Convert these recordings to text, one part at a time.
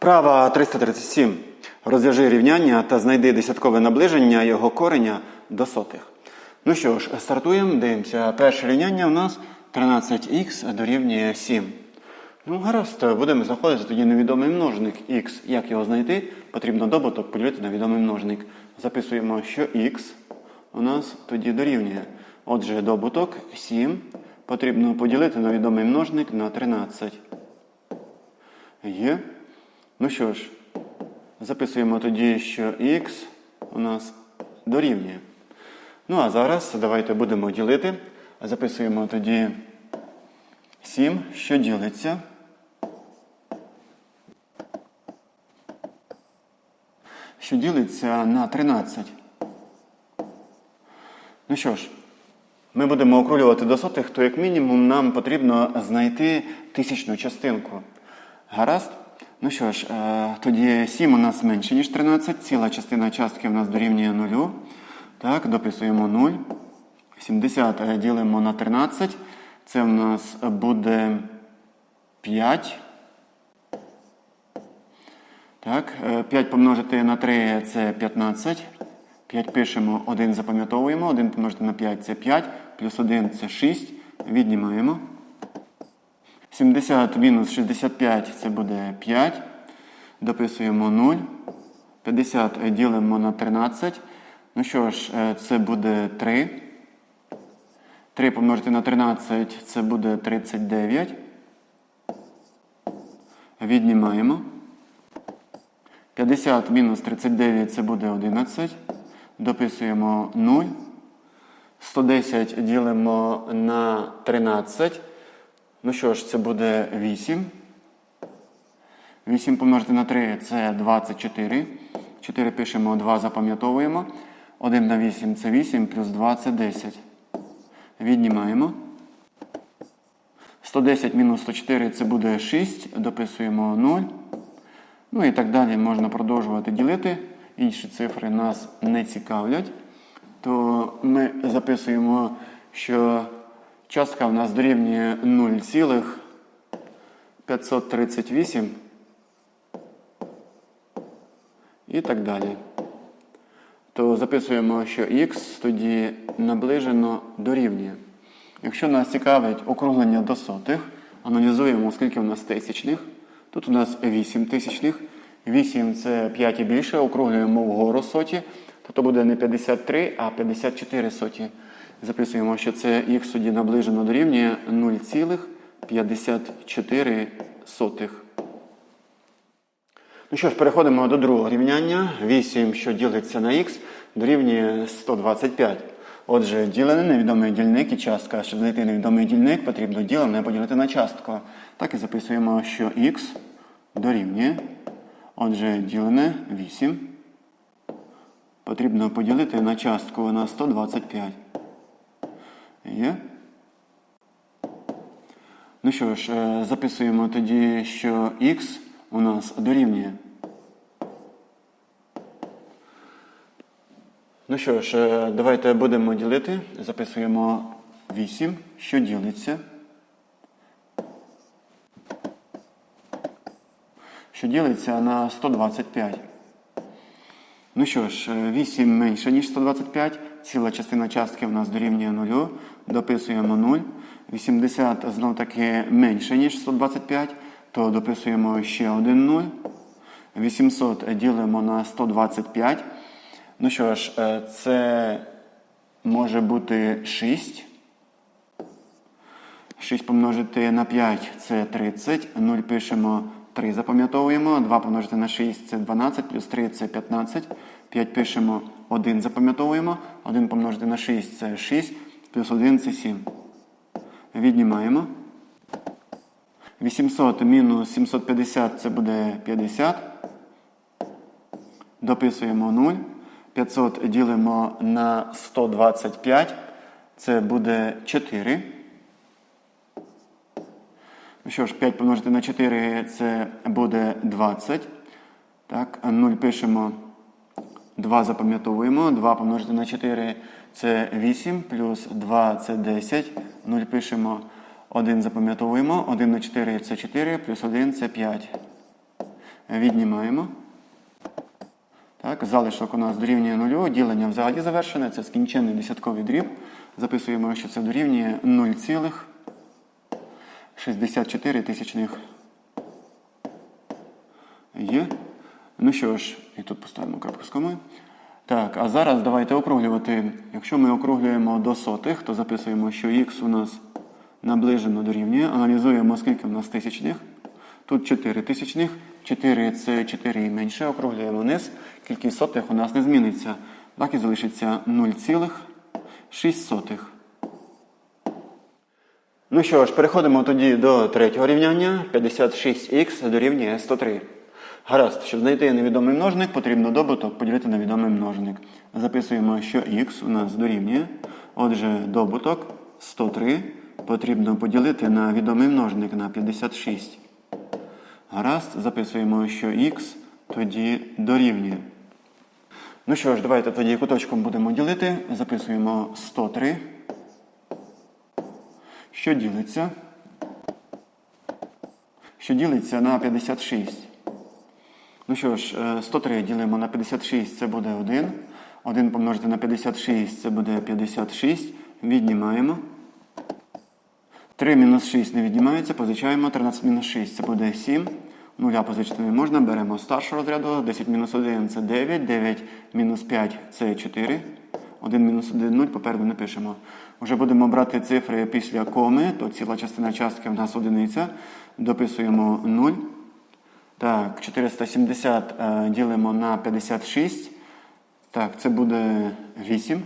Вправа 337. Розв'яжи рівняння та знайди десяткове наближення його кореня до сотих. Ну що ж, стартуємо, дивимося. Перше рівняння у нас 13х дорівнює 7. Ну, гаразд, будемо знаходити тоді невідомий множник х. Як його знайти? Потрібно добуток поділити на відомий множник. Записуємо, що х у нас тоді дорівнює. Отже, добуток 7 потрібно поділити на відомий множник на 13. Є. Ну що ж, записуємо тоді, що х у нас дорівнює. Ну, а зараз давайте будемо ділити. Записуємо тоді 7, що ділиться. Що ділиться на 13. Ну що ж, ми будемо окрулювати до сотих, то як мінімум нам потрібно знайти тисячну частинку. Гаразд? Ну що ж, е, тоді 7 у нас менше, ніж 13. Ціла частина частки у нас дорівнює 0. Так, дописуємо 0. 70 е, ділимо на 13. Це в нас буде 5. Так, 5 помножити на 3 це 15. 5 пишемо, 1 запам'ятовуємо. 1 помножити на 5 це 5, плюс 1 це 6. Віднімаємо. 70 мінус 65 це буде 5. Дописуємо 0. 50 ділимо на 13. Ну що ж, е, це буде 3. 3 помножити на 13 це буде 39. Віднімаємо. 50 мінус 39 це буде 11. Дописуємо 0. 110 ділимо на 13. Ну що ж, це буде 8. 8 помножити на 3 це 24. 4 пишемо, 2 запам'ятовуємо. 1 на 8 це 8, плюс 2 це 10. Віднімаємо. 110 мінус 104 це буде 6. Дописуємо 0. Ну і так далі можна продовжувати ділити. Інші цифри нас не цікавлять. То ми записуємо, що частка в нас дорівнює 0,538 і так далі. То записуємо, що х тоді наближено дорівнює. Якщо нас цікавить округлення до сотих, аналізуємо, скільки у нас тисячних. Тут у нас 8 тисячних. 8 це 5 і більше, округлюємо вгору соті. Тобто буде не 53, а 54 соті. Записуємо, що це х тоді наближено дорівнює 0,54. Ну що ж, переходимо до другого рівняння. 8, що ділиться на х, дорівнює 125. Отже, ділений невідомий дільник і частка. Щоб знайти невідомий дільник, потрібно ділене поділити на частку. Так і записуємо, що х дорівнює. Отже, ділене 8. Потрібно поділити на частку на 125. Є. Ну що ж, е, записуємо тоді, що х у нас дорівнює. Ну що ж, е, давайте будемо ділити. Записуємо 8, що ділиться. Що ділиться на 125. Ну що ж, 8 менше, ніж 125. Ціла частина частки в нас дорівнює 0. Дописуємо 0. 80 знов таки менше, ніж 125, то дописуємо ще один 0. 800 ділимо на 125. Ну що ж, е, це може бути 6. 6 помножити на 5 це 30. 0 пишемо 3 запам'ятовуємо. 2 помножити на 6 це 12, плюс 3 це 15. 5 пишемо 1 запам'ятовуємо. 1 помножити на 6 це 6, плюс 1 це 7. Віднімаємо. 800 мінус 750 це буде 50. Дописуємо 0. 500 ділимо на 125. Це буде 4. Ну що ж, 5 помножити на 4 це буде 20. Так, 0 пишемо 2 запам'ятовуємо. 2 помножити на 4 це 8, плюс 2 це 10. 0 пишемо 1 запам'ятовуємо. 1 на 4 це 4, плюс 1 це 5. Віднімаємо. Так, залишок у нас дорівнює нулю, ділення взагалі завершене, це скінчений десятковий дріб. Записуємо, що це дорівнює 0,64 тисячних. Є. Ну що ж, і тут поставимо крапку з комою. Так, а зараз давайте округлювати. Якщо ми округлюємо до сотих, то записуємо, що х у нас наближено дорівнює. Аналізуємо, скільки у нас тисячних. Тут 4 тисячних. 4 це 4 і менше. Округлюємо вниз. Кількість сотих у нас не зміниться. Так і залишиться 0,6. Ну що ж, переходимо тоді до третього рівняння. 56х дорівнює 103. Гаразд, щоб знайти невідомий множник, потрібно добуток поділити на відомий множник. Записуємо, що х у нас дорівнює. Отже, добуток 103 потрібно поділити на відомий множник на 56. Гаразд, записуємо, що х тоді дорівнює. Ну що ж, давайте тоді куточком будемо ділити. Записуємо 103. Що ділиться? Що ділиться на 56. Ну що ж, е, 103 ділимо на 56, це буде 1. 1 помножити на 56, це буде 56. Віднімаємо. 3 мінус 6 не віднімається, позичаємо. 13 мінус 6 це буде 7. Нуля позичити не можна, беремо старшого розряду. 10 мінус 1 це 9. 9 мінус 5 це 4. 1 мінус 1 0, попереду не пишемо. Вже будемо брати цифри після коми, то ціла частина частки в нас одиниця. Дописуємо 0. Так, 470 е, ділимо на 56. Так, це буде 8.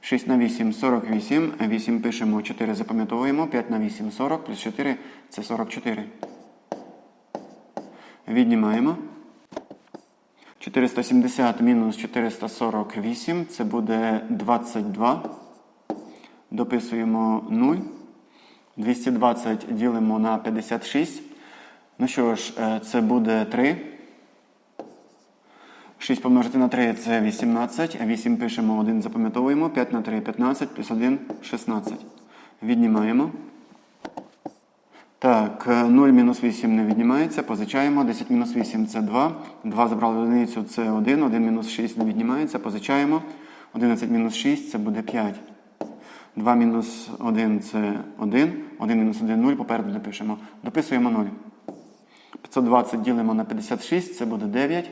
6 на 8 48. 8 пишемо, 4 запам'ятовуємо. 5 на 8 40, плюс 4 це 44. Віднімаємо. 470 мінус 448 це буде 22. Дописуємо 0. 220 ділимо на 56. Ну що ж, е, це буде 3. 6 помножити на 3 це 18. 8 пишемо, 1 запам'ятовуємо. 5 на 3 15, плюс 1 16. Віднімаємо. Так, е, 0 мінус 8 не віднімається, позичаємо. 10 мінус 8 це 2. 2 забрали одиницю, це 1. 1 мінус 6 не віднімається, позичаємо. 11 мінус 6 це буде 5. 2 мінус 1 це 1. 1 мінус 1 0, попереду напишемо. Дописуємо 0. 520 ділимо на 56, це буде 9.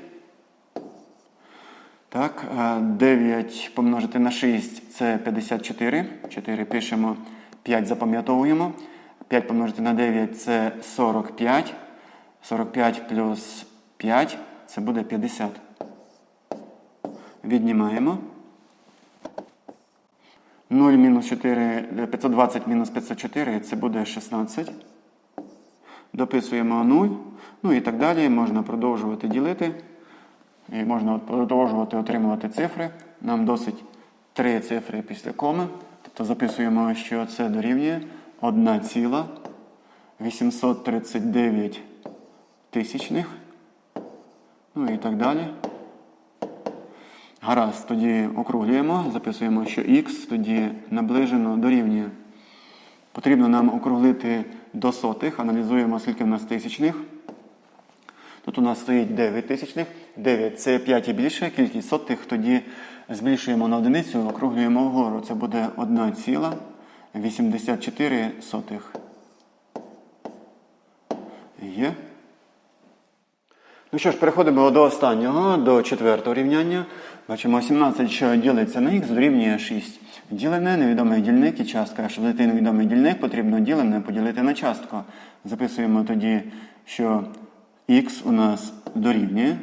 Так, е, 9 помножити на 6 це 54. 4 пишемо, 5 запам'ятовуємо. 5 помножити на 9 це 45. 45 плюс 5 це буде 50. Віднімаємо. 0 мінус 4, 520 мінус 504 це буде 16. Дописуємо 0. Ну і так далі. Можна продовжувати ділити. І можна продовжувати отримувати цифри. Нам досить три цифри після коми. Тобто записуємо, що це дорівнює 1,839 тисячних. Ну і так далі. Гаразд, тоді округлюємо, записуємо, що х тоді наближено дорівнює. Потрібно нам округлити до сотих, аналізуємо, скільки в нас тисячних. Тут у нас стоїть 9 тисячних. 9 це 5 і більше, кількість сотих, тоді збільшуємо на одиницю, округлюємо вгору. Це буде 1,84 сотих. Є. Ну що ж, переходимо до останнього, до четвертого рівняння. Бачимо 17, що ділиться на х, дорівнює 6. Ділене, невідомий дільник і частка. Щоб знайти невідомий дільник, потрібно ділене поділити на частку. Записуємо тоді, що х у нас дорівнює.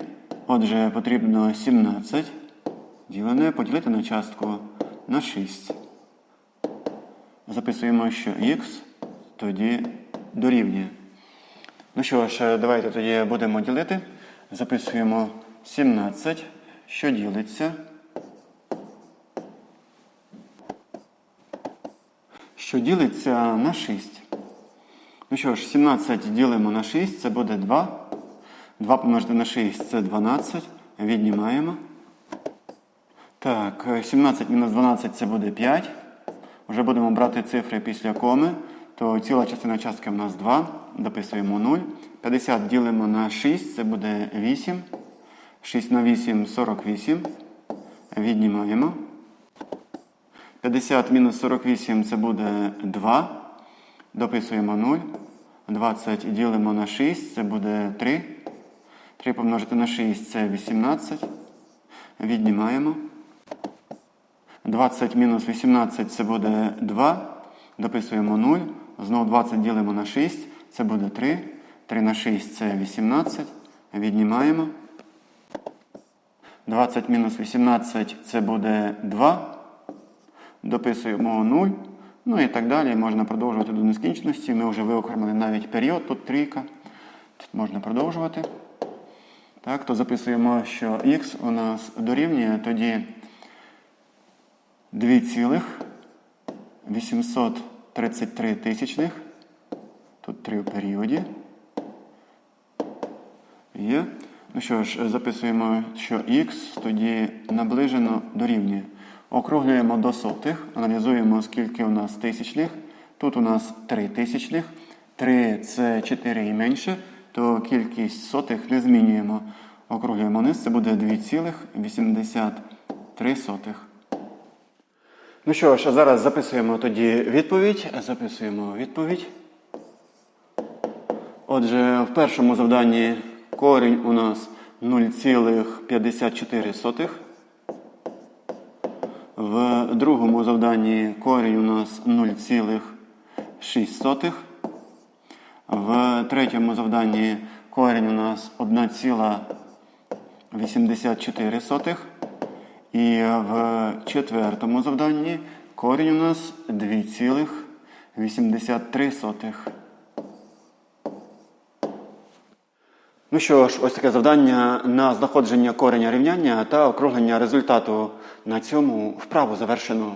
Отже, потрібно 17 ділене поділити на частку на 6. Записуємо, що х тоді дорівнює. Ну що ж, давайте тоді будемо ділити. Записуємо 17, що ділиться. Що ділиться на 6. Ну що ж, 17 ділимо на 6, це буде 2. 2 помножити на 6 це 12. Віднімаємо. Так, 17 мінус 12 це буде 5. Вже будемо брати цифри після коми. То ціла частина частки в нас 2. дописуємо 0. 50 ділимо на 6, це буде 8. 6 на 8 48. Віднімаємо. 50 мінус 48 це буде 2. Дописуємо 0. 20 ділимо на 6, це буде 3. 3 помножити на 6 це 18. Віднімаємо. 20 мінус 18 це буде 2. Дописуємо 0. Знову 20 ділимо на 6, це буде 3. 3 на 6 це 18. Віднімаємо. 20 мінус 18 це буде 2. Дописуємо 0. Ну і так далі. Можна продовжувати до нескінченності. Ми вже виокремили навіть період, тут трійка. Тут можна продовжувати. Так, то записуємо, що х у нас дорівнює тоді 2,833 тисячних. Тут 3 в періоді. Є. Ну що ж, записуємо, що х тоді наближено дорівнює. Округлюємо до сотих, аналізуємо, скільки у нас тисячних. Тут у нас 3 тисячних. 3 це 4 і менше, то кількість сотих не змінюємо. Округлюємо вниз, це буде 2,83. Ну що ж, а зараз записуємо тоді відповідь. Записуємо відповідь. Отже, в першому завданні корінь у нас 0,54. В другому завданні корінь у нас 0,6. В третьому завданні корінь у нас 1,84. І в четвертому завданні корінь у нас 2,83. Ну що ж, ось таке завдання на знаходження кореня рівняння та округлення результату. На цьому вправу завершено.